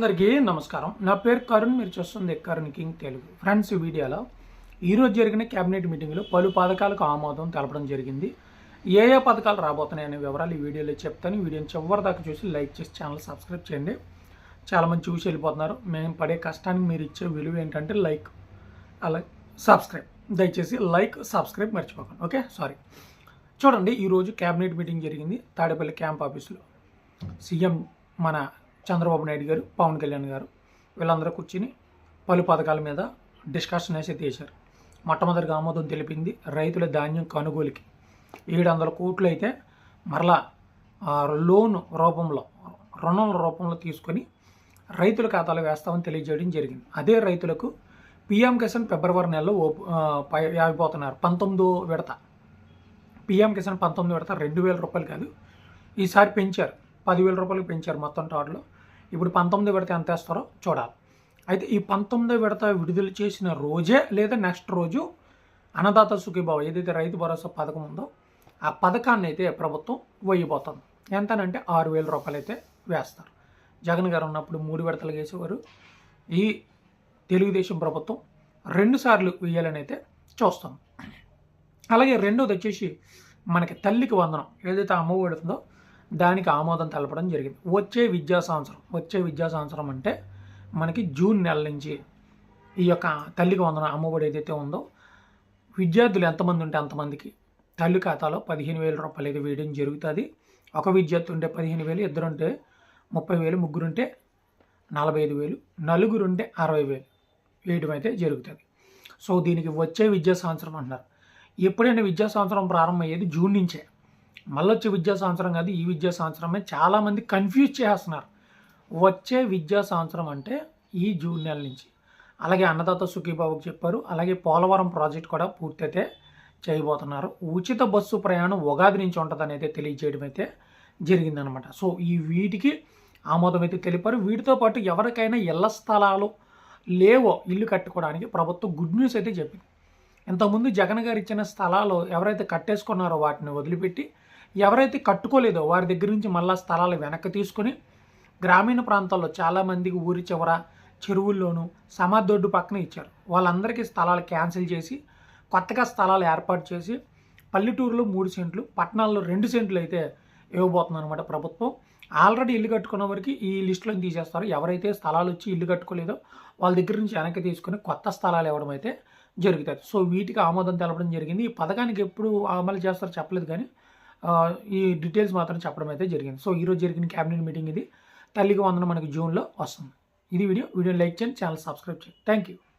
అందరికీ నమస్కారం. నా పేరు కరుణ్ మీరు చూస్తుంది కరుణ్ కింగ్ తెలుగు. ఫ్రెండ్స్ ఈ వీడియోలో ఈరోజు జరిగిన కేబినెట్ మీటింగ్లో పలు పథకాలకు ఆమోదం తెలపడం జరిగింది. ఏ ఏ పథకాలు రాబోతున్నాయనే వివరాలు ఈ వీడియోలో చెప్తాను. ఈ వీడియోని చివరి దాకా చూసి లైక్ చేసి ఛానల్ సబ్స్క్రైబ్ చేయండి. చాలామంది చూసి వెళ్ళిపోతున్నారు. మేము పడే కష్టానికి మీరు ఇచ్చే విలువ ఏంటంటే లైక్ అలా సబ్స్క్రైబ్. దయచేసి లైక్ సబ్స్క్రైబ్ మర్చిపోకండి. ఓకే? సారీ. చూడండి ఈరోజు క్యాబినెట్ మీటింగ్ జరిగింది. తాడేపల్లి క్యాంప్ ఆఫీసులో సీఎం మన చంద్రబాబు నాయుడు గారు పవన్ కళ్యాణ్ గారు వీళ్ళందరూ కూర్చుని పలు పథకాల మీద డిస్కషన్ వేసి తీశారు మొట్టమొదటిగా ఆమోదం తెలిపింది రైతుల ధాన్యం కొనుగోలుకి. ఏడు వందల కోట్లు అయితే మరలా లోన్ రూపంలో రుణం రూపంలో తీసుకొని రైతుల ఖాతాలో వేస్తామని తెలియజేయడం జరిగింది. అదే రైతులకు పిఎం కిసాన్ ఫిబ్రవరి నెలలో ఓపు పై అయిపోతున్నారు పంతొమ్మిదో విడత. పిఎం కిసాన్ పంతొమ్మిది విడత రెండు వేల రూపాయలు కాదు ఈసారి పెంచారు. పదివేల రూపాయలు పెంచారు మొత్తం టోటల్. ఇప్పుడు పంతొమ్మిది విడత ఎంత వేస్తారో చూడాలి. అయితే ఈ పంతొమ్మిది విడత విడుదల చేసిన రోజే లేదా నెక్స్ట్ రోజు అన్నదాత సుఖీభావ ఏదైతే రైతు భరోసా పథకం ఉందో ఆ పథకాన్ని అయితే ప్రభుత్వం వేయబోతుంది. ఎంతనంటే ఆరు వేల రూపాయలు అయితే వేస్తారు. జగన్ గారు ఉన్నప్పుడు మూడు విడతలు వేసేవారు. ఈ తెలుగుదేశం ప్రభుత్వం రెండు సార్లు వేయాలని అయితే చూస్తాం. అలాగే రెండోది వచ్చేసి మనకి తల్లికి వందనం. ఏదైతే అమ్మ పెడుతుందో దానికి ఆమోదం తెలపడం జరిగింది. వచ్చే విద్యా సంవత్సరం వచ్చే విద్యా సంవత్సరం అంటే మనకి జూన్ నెల నుంచి ఈ యొక్క తల్లికి వందన అమ్మఒడి ఏదైతే ఉందో విద్యార్థులు ఎంతమంది ఉంటే అంతమందికి తల్లి ఖాతాలో పదిహేను వేల రూపాయలు అయితే వేయడం జరుగుతుంది. ఒక విద్యార్థి ఉంటే పదిహేను వేలు ఇద్దరు ఉంటే ముప్పై వేలు ముగ్గురు ఉంటే నలభై ఐదు వేలు నలుగురు ఉంటే అరవై వేలు వేయడం అయితే జరుగుతుంది. సో దీనికి వచ్చే విద్యా సంవత్సరం అంటున్నారు. ఎప్పుడైనా విద్యా సంవత్సరం ప్రారంభమయ్యేది జూన్ నుంచే. మళ్ళొచ్చే విద్యా సంవత్సరం కాదు ఈ విద్యా సంవత్సరమే చాలామంది కన్ఫ్యూజ్ చేస్తున్నారు. వచ్చే విద్యా సంవత్సరం అంటే ఈ జూన్ నెల నుంచి. అలాగే అన్నదాత సుఖీబాబుకి చెప్పారు అలాగే పోలవరం ప్రాజెక్ట్ కూడా పూర్తయితే చేయబోతున్నారు. ఉచిత బస్సు ప్రయాణం ఉగాది నుంచి ఉంటుందని అయితే తెలియజేయడం అయితే జరిగిందనమాట. సో ఈ వీటికి ఆమోదం అయితే తెలిపారు. వీటితో పాటు ఎవరికైనా ఇళ్ళ స్థలాలు లేవో ఇల్లు కట్టుకోవడానికి ప్రభుత్వం గుడ్ న్యూస్ అయితే చెప్పింది. ఇంతకుముందు జగన్ గారు ఇచ్చిన స్థలాలు ఎవరైతే కట్టేసుకున్నారో వాటిని వదిలిపెట్టి ఎవరైతే కట్టుకోలేదో వారి దగ్గర నుంచి మళ్ళా స్థలాలు వెనక్కి తీసుకొని గ్రామీణ ప్రాంతాల్లో చాలామందికి ఊరి చివర చెరువుల్లోనూ సమాధొడ్డు పక్కన ఇచ్చారు. వాళ్ళందరికీ స్థలాలు క్యాన్సిల్ చేసి కొత్తగా స్థలాలు ఏర్పాటు చేసి పల్లెటూరులో మూడు సెంట్లు పట్టణాల్లో రెండు సెంట్లు అయితే ఇవ్వబోతుంది అనమాట ప్రభుత్వం. ఆల్రెడీ ఇల్లు కట్టుకున్న వరకు ఈ లిస్టులో తీసేస్తారు. ఎవరైతే స్థలాలు వచ్చి ఇల్లు కట్టుకోలేదో వాళ్ళ దగ్గర నుంచి వెనక్కి తీసుకొని కొత్త స్థలాలు ఇవ్వడం అయితే జరుగుతుంది. సో వీటికి ఆమోదం తెలపడం జరిగింది. ఈ పథకానికి ఎప్పుడు అమలు చేస్తారో చెప్పలేదు కానీ ఈ డీటెయిల్స్ మాత్రం చెప్పడం అయితే జరిగింది. సో ఈరోజు జరిగిన క్యాబినెట్ మీటింగ్ ఇది. తల్లికి వందనం మనకి జూన్లో వస్తుంది. ఇది వీడియో. వీడియో లైక్ చేయండి ఛానల్ సబ్స్క్రైబ్ చేయండి. Thank you